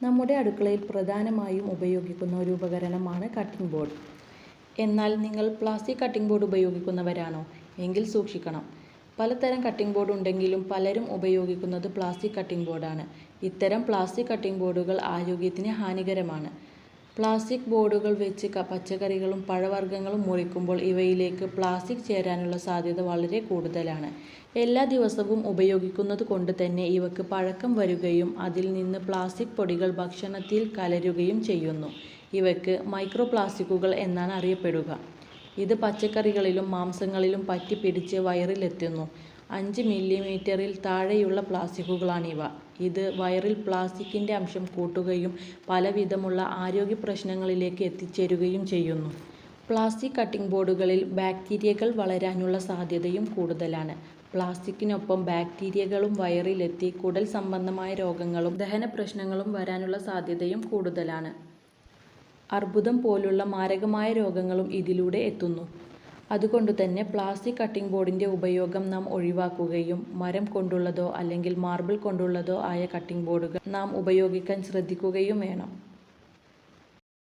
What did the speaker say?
നമ്മുടെ അടുക്കളയിൽ പ്രധാനമായും ഉപയോഗിക്കുന്ന ഒരു ഉപകരണമാണ് കട്ടിംഗ് ബോർഡ് എന്നാൽ നിങ്ങൾ പ്ലാസ്റ്റിക് കട്ടിംഗ് ബോർഡ് ഉപയോഗിക്കുന്നവരാണോ? എങ്കിൽ സൂക്ഷിക്കണം. പലതരം കട്ടിംഗ് ബോർഡ് ഉണ്ടെങ്കിലും പലരും ഉപയോഗിക്കുന്നത് പ്ലാസ്റ്റിക് കട്ടിംഗ് ബോർഡാണ് ഇത്തരം പ്ലാസ്റ്റിക് കട്ടിംഗ് ബോർഡുകൾ ആരോഗ്യത്തിന് ഹാനികരമാണ്. പ്ലാസ്റ്റിക് ബോർഡുകൾ വെച്ച് പച്ചക്കറികളും പഴവർഗങ്ങളും മുറിക്കുമ്പോൾ ഇവയിലേക്ക് പ്ലാസ്റ്റിക് ചേരാനുള്ള സാധ്യത വളരെ കൂടുതലാണ്. എല്ലാ ദിവസവും ഉപയോഗിക്കുന്നത് കൊണ്ട് തന്നെ ഇവക്ക് പഴക്കം വരികയും അതിൽ നിന്ന് പ്ലാസ്റ്റിക് പൊടികൾ ഭക്ഷണത്തിൽ കലരുകയും ചെയ്യുന്നു. ഇവയ്ക്ക് മൈക്രോ പ്ലാസ്റ്റിക്കുകൾ എന്നാണ് അറിയപ്പെടുക. ഇത് പച്ചക്കറികളിലും മാംസങ്ങളിലും പറ്റിപ്പിടിച്ച് വയറിലെത്തുന്നു. അഞ്ച് മില്ലിമീറ്ററിൽ താഴെയുള്ള പ്ലാസ്റ്റിക്കുകളാണിവ. ഇത് വയറിൽ പ്ലാസ്റ്റിക്കിന്റെ അംശം കൂട്ടുകയും പലവിധമുള്ള ആരോഗ്യ പ്രശ്നങ്ങളിലേക്ക് എത്തിച്ചേരുകയും ചെയ്യുന്നു. പ്ലാസ്റ്റിക് കട്ടിംഗ് ബോർഡുകളിൽ ബാക്ടീരിയകൾ വളരാനുള്ള സാധ്യതയും കൂടുതലാണ്. പ്ലാസ്റ്റിക്കിനൊപ്പം ബാക്ടീരിയകളും വയറിലെത്തി കുടൽ സംബന്ധമായ രോഗങ്ങളും ദഹന പ്രശ്നങ്ങളും വരാനുള്ള സാധ്യതയും കൂടുതലാണ്. അർബുദം പോലുള്ള മാരകമായ രോഗങ്ങളും ഇതിലൂടെ എത്തുന്നു. അതുകൊണ്ട് തന്നെ പ്ലാസ്റ്റിക് കട്ടിംഗ് ബോർഡിന്റെ ഉപയോഗം നാം ഒഴിവാക്കുകയും മരം കൊണ്ടുള്ളതോ അല്ലെങ്കിൽ മാർബിൾ കൊണ്ടുള്ളതോ ആയ കട്ടിംഗ് ബോർഡുകൾ നാം ഉപയോഗിക്കാൻ ശ്രദ്ധിക്കുകയും വേണം.